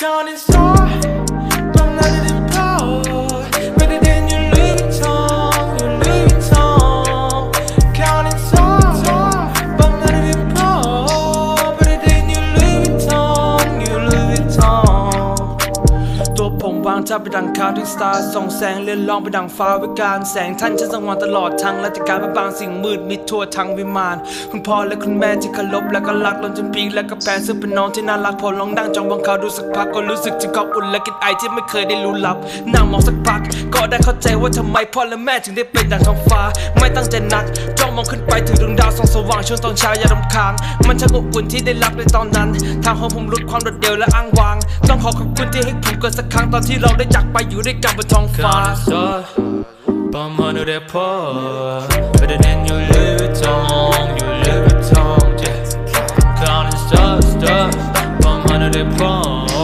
Counting stars, I'm วางทับไปดังคาวที่สตาร์ส่องแสงเลื่อนลองไปดังฟ้าวิการแสงท่านฉันสังวรตลอดทางและจะกลายเป็นบางสิ่งมืดมิดทั่วทั้งวิมาน คุณพ่อและคุณแม่ที่เคารพและก็รักล้นจนปีกและก็แฟนซึ่งเป็นน้องที่น่ารักพอลองนั่งจ้องมองเขาดูสักพักก็รู้สึกถึงความอุ่นและกลินไอที่ไม่เคยได้รู้ลับนั่งมองสักพัก ก็ได้เข้าใจว่าทำไมพ่อและแม่ถึงได้เป็นดังท้องฟ้า ไม่ตั้งใจนักจ้องมองขึ้นไปถึงดวง ส่องสว่างช่วงตอนเช้าอย่ารำคาญมันช่างอบอุ่นที่ได้รับในตอนนั้น ทางของผมลดความโดดเดี่ยวและอ้างว้าง ต้องขอขอบคุณที่ให้ผมเกิดสักครั้งตอนที่เราได้จากไปอยู่ด้วยกันบนท้องฟ้า Bum under that paw Better than your Louis Vuitton Your Louis Vuitton yeah. Counting stars, stars Bum under that paw